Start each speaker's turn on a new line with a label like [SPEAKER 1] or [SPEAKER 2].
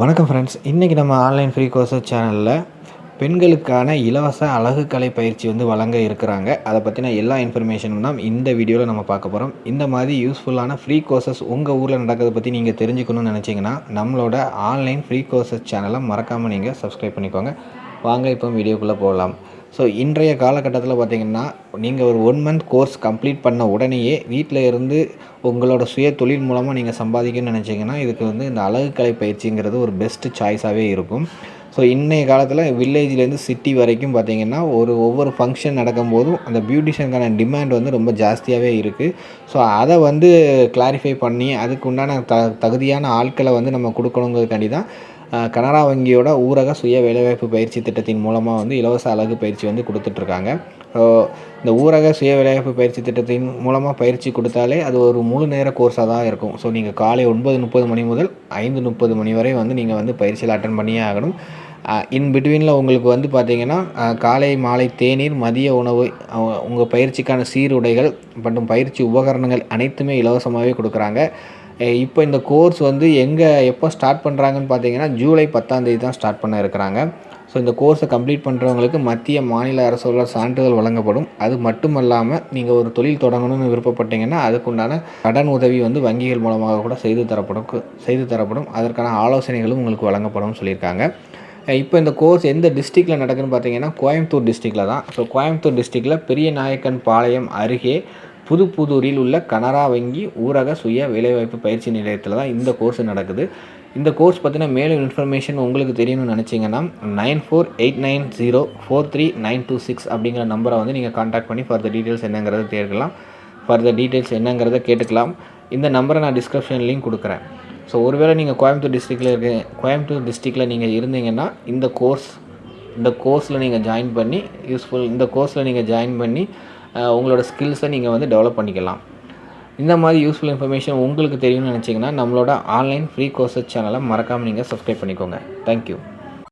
[SPEAKER 1] வணக்கம் ஃப்ரெண்ட்ஸ் இன்றைக்கி நம்ம ஆன்லைன் ஃப்ரீ கோர்ஸஸ் சேனலில் பெண்களுக்கான இலவச அழகுக்கலை பயிற்சி வந்து வழங்க இருக்கிறாங்க. அதை பற்றின எல்லா இன்ஃபர்மேஷனும் தான் இந்த வீடியோவில் நம்ம பார்க்க போகிறோம் இந்த மாதிரி யூஸ்ஃபுல்லான ஃப்ரீ கோர்சஸ் உங்கள் ஊரில் நடக்கிறத பற்றி நீங்கள் தெரிஞ்சுக்கணும்னு நினச்சிங்கன்னா நம்மளோட ஆன்லைன் ஃப்ரீ கோர்சஸ் சேனலை மறக்காமல் நீங்கள் சப்ஸ்கிரைப் பண்ணிக்கோங்க. வாங்க இப்போ வீடியோக்குள்ளே போகலாம். ஸோ இன்றைய காலகட்டத்தில் பார்த்திங்கன்னா நீங்கள் ஒரு ஒன் மந்த் கோர்ஸ் கம்ப்ளீட் பண்ண உடனேயே வீட்டில் இருந்து உங்களோட சுய தொழில் மூலமாக நீங்கள் சம்பாதிக்கணும்னு நினச்சிங்கன்னா இதுக்கு வந்து இந்த அழகுக்கலை பயிற்சிங்கிறது ஒரு பெஸ்ட்டு சாய்ஸாகவே இருக்கும். ஸோ இன்றைய காலத்தில் வில்லேஜ்லேருந்து சிட்டி வரைக்கும் பார்த்திங்கன்னா ஒரு ஒவ்வொரு ஃபங்க்ஷன் நடக்கும்போதும் அந்த பியூட்டிஷியனுக்கான டிமாண்ட் வந்து ரொம்ப ஜாஸ்தியாகவே இருக்குது ஸோ அதை வந்து கிளாரிஃபை பண்ணி அதுக்கு உண்டான த தகுதியான ஆட்களை வந்து நம்ம கொடுக்கணுங்கிறதுக்காண்டி தான் கனரா வங்கியோட ஊரக சுய வேலைவாய்ப்பு பயிற்சி திட்டத்தின் மூலமாக வந்து இலவச அழகு பயிற்சி வந்து கொடுத்துட்ருக்காங்க. ஸோ இந்த ஊரக சுய வேலைவாய்ப்பு பயிற்சி திட்டத்தின் மூலமாக பயிற்சி கொடுத்தாலே அது ஒரு முழு நேர கோர்ஸாக தான் இருக்கும். ஸோ நீங்கள் காலை ஒன்பது முப்பது மணி முதல் ஐந்து முப்பது மணி வரை வந்து நீங்கள் வந்து பயிற்சியில் அட்டன் பண்ணியே ஆகணும். இன் பிட்வீனில் உங்களுக்கு வந்து பார்த்திங்கன்னா காலை மாலை தேநீர் மதிய உணவு உங்கள் பயிற்சிக்கான சீருடைகள் மற்றும் பயிற்சி உபகரணங்கள் அனைத்துமே இலவசமாகவே கொடுக்குறாங்க. இப்போ இந்த கோர்ஸ் வந்து எங்கே எப்போ ஸ்டார்ட் பண்ணுறாங்கன்னு பார்த்தீங்கன்னா ஜூலை பத்தாந்தேதி தான் ஸ்டார்ட் பண்ண இருக்கிறாங்க. ஸோ இந்த கோர்ஸை கம்ப்ளீட் பண்ணுறவங்களுக்கு மத்திய மாநில அரசோட சான்றிதழ் வழங்கப்படும். அது மட்டும் இல்லாமல் நீங்கள் ஒரு தொழில் தொடங்கணும்னு விருப்பப்பட்டீங்கன்னா அதுக்குண்டான கடன் உதவி வந்து வங்கிகள் மூலமாக கூட செய்து தரப்படும் செய்து தரப்படும். அதற்கான ஆலோசனைகளும் உங்களுக்கு வழங்கப்படும் சொல்லியிருக்காங்க. இப்போ இந்த கோர்ஸ் எந்த டிஸ்ட்ரிக்டில் நடக்குதுன்னு பார்த்தீங்கன்னா கோயம்புத்தூர் டிஸ்ட்ரிக்டில் தான். ஸோ கோயம்புத்தூர் டிஸ்ட்ரிக்டில் பெரிய நாயக்கன் பாளையம் அருகே புதுப்புதூரில் உள்ள கனரா வங்கி ஊரக சுய வேலைவாய்ப்பு பயிற்சி நிலையத்தில் தான் இந்த கோர்ஸ் நடக்குது. இந்த கோர்ஸ் பற்றின மேலும் இன்ஃபர்மேஷன் உங்களுக்கு தெரியணும்னு நினச்சிங்கன்னா nine four eight nine zero four three nine two six அப்படிங்கிற நம்பரை வந்து நீங்கள் காண்டாக்ட் பண்ணி ஃபர்தர் டீட்டெயில்ஸ் என்னங்கிறத தேர்க்கலாம். ஃபர்தர் டீட்டெயில்ஸ் என்னங்கிறத கேட்டுக்கலாம். இந்த நம்பரை நான் டிஸ்கிரிப்ஷன்லேயும் கொடுக்குறேன். ஸோ ஒருவேளை நீங்கள் கோயம்புத்தூர் டிஸ்ட்ரிக்டில் இருக்க கோயம்புத்தூர் டிஸ்ட்ரிக்டில் நீங்கள் இருந்தீங்கன்னா இந்த கோர்ஸ் இந்த கோர்ஸில் நீங்கள் ஜாயின் பண்ணி யூஸ்ஃபுல் இந்த கோர்ஸில் நீங்கள் ஜாயின் பண்ணி உங்களோட ஸ்கில்ஸை நீங்கள் வந்து டெவலப் பண்ணிக்கலாம். இந்த மாதிரி யூஸ்ஃபுல் இன்ஃபர்மேஷன் உங்களுக்கு தெரியும்னு நினச்சிங்கன்னா நம்மளோட ஆன்லைன் ஃப்ரீ கோர்சஸ் சேனலை மறக்காமல் நீங்கள் சப்ஸ்கிரைப் பண்ணிக்கோங்க. தேங்க்யூ